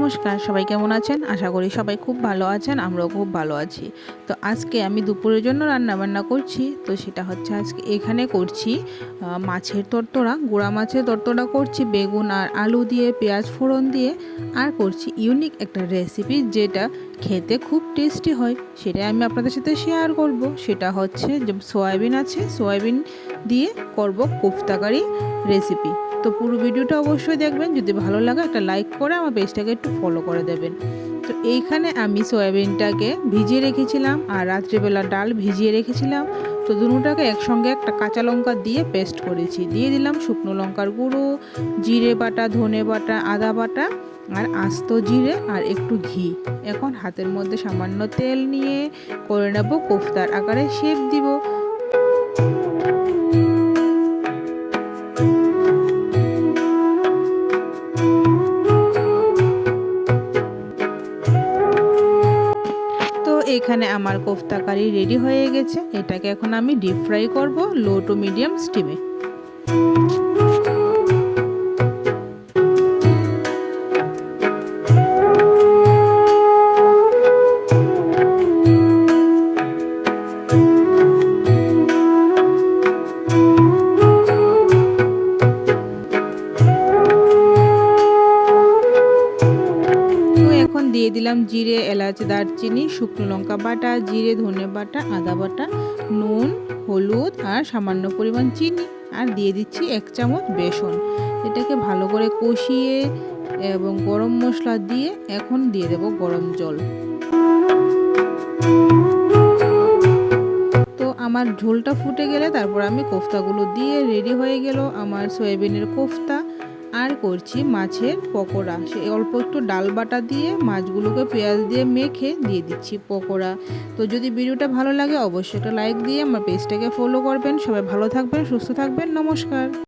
নমস্কার, সবাই কেমন আছেন? আশা করি সবাই খুব ভালো আছেন, আমরাও খুব ভালো আছি। তো আজকে আমি দুপুরের জন্য রান্না বান্না করছি, তো সেটা হচ্ছে আজকে এখানে করছি মাছের তরতরা, গুঁড়া মাছের তরতরা করছি, বেগুন আর আলু দিয়ে, পেঁয়াজ ফোড়ন দিয়ে, আর করছি ইউনিক একটা রেসিপি যেটা খেতে খুব টেস্টি হয়, সেটাই আমি আপনাদের সাথে শেয়ার করব। সেটা হচ্ছে যে সয়াবিন আছে সয়াবিন দিয়ে করব কোফতাকারি রেসিপি তো পুরো ভিডিওটা অবশ্যই দেখবেন, যদি ভালো লাগে একটা লাইক করে আমার পেজটাকে একটু ফলো করে দেবেন। তো এইখানে আমি সয়াবিনটাকে ভিজিয়ে রেখেছিলাম আর রাত্রিবেলা ডাল ভিজিয়ে রেখেছিলাম। তো দুটোটাকে একসঙ্গে একটা কাঁচা লঙ্কা দিয়ে পেস্ট করেছি। দিয়ে দিলাম শুকনো লঙ্কার গুঁড়ো, জিরে বাটা, ধনে বাটা, আদা বাটা আর আস্ত জিরে আর একটু ঘি। এখন হাতের মধ্যে সামান্য তেল নিয়ে করে নেব কোফতার আকারে শেপ দিব। এখানে আমার কোফতা কারি রেডি হয়ে গেছে। এটাকে এখন আমি ডিপ ফ্রাই করব লো টু মিডিয়াম স্টিমে এখন দিয়ে দিলাম জিরে, এলাচ, দারচিনি, শুকনো লঙ্কা বাটা, জিরে, ধনে বাটা, আদা বাটা, নুন, হলুদ আর সামান্য পরিমাণ চিনি। আর দিয়ে দিচ্ছি এক চামচ বেসন। এটাকে ভালো করে কষিয়ে এবং গরম মশলা দিয়ে এখন দিয়ে দেব গরম জল। তো আমার ঝোলটা ফুটে গেলে তারপর আমি কোফতাগুলো দিয়ে রেডি হয়ে গেল আমার সয়াবিনের কোফতা। আর করছি মাছের পকোড়া। সে অল্প একটু ডাল বাটা দিয়ে, মাছগুলোকে পেঁয়াজ দিয়ে মেখে দিয়ে দিচ্ছি পকোড়া। তো যদি ভিডিওটা ভালো লাগে, অবশ্যই একটা লাইক দিয়ে আমার পেজটাকে ফলো করবেন। সবাই ভালো থাকবেন, সুস্থ থাকবেন। নমস্কার।